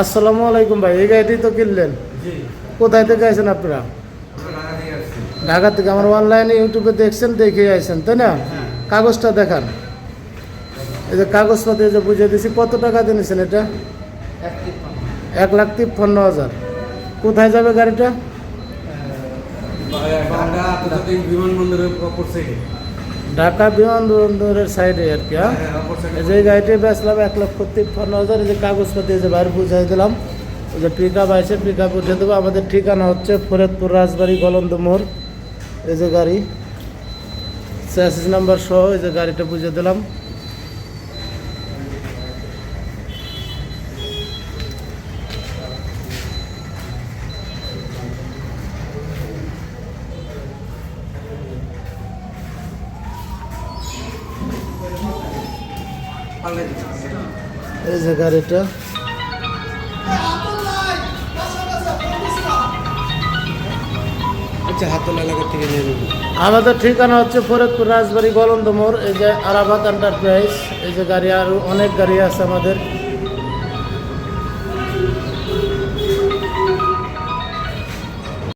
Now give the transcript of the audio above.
আসসালামু আলাইকুম ভাই এই গাড়িটি তো কিনলেন? কোথায় থেকে আছেন আপনারা? ঢাকা থেকে আমার অনলাইনে ইউটিউবে দেখছেন দেখে আইছেন তাই না? হ্যাঁ। কাগজটা দেখান। এই যে কাগজপাতি যে বুঝিয়ে দিছি কত টাকা দিয়েছেন এটা? এক লাখ তিপ্পান্ন হাজার। কোথায় যাবে গাড়িটা? ঢাকা বিমানবন্দরের সাইডে আর কি হ্যাঁ? হ্যাঁ এই যে গাড়িটি বেচলাম এক লক্ষ তিপ্পান্ন হাজার এই যে কাগজপাতি যে বাইরে বুঝাই দিলাম। ওই যে পিক আপ আছে পিক আপ উঠে দেবো। আমাদের ঠিকানা হচ্ছে ফরিদপুর রাজবাড়ি গলন্দ মোড়। এই যে গাড়ি চ্যাসিস নাম্বার সহ এই যে গাড়িটা বুঝে দিলাম। এই যে গাড়িটা। আচ্ছা আমাদের ঠিকানা হচ্ছে ফরিদপুর রাজবাড়ি গলন্দ মোড় এই যে আরাবাত এন্টারপ্রাইজ এই যে গাড়ি আর অনেক গাড়ি আছে আমাদের।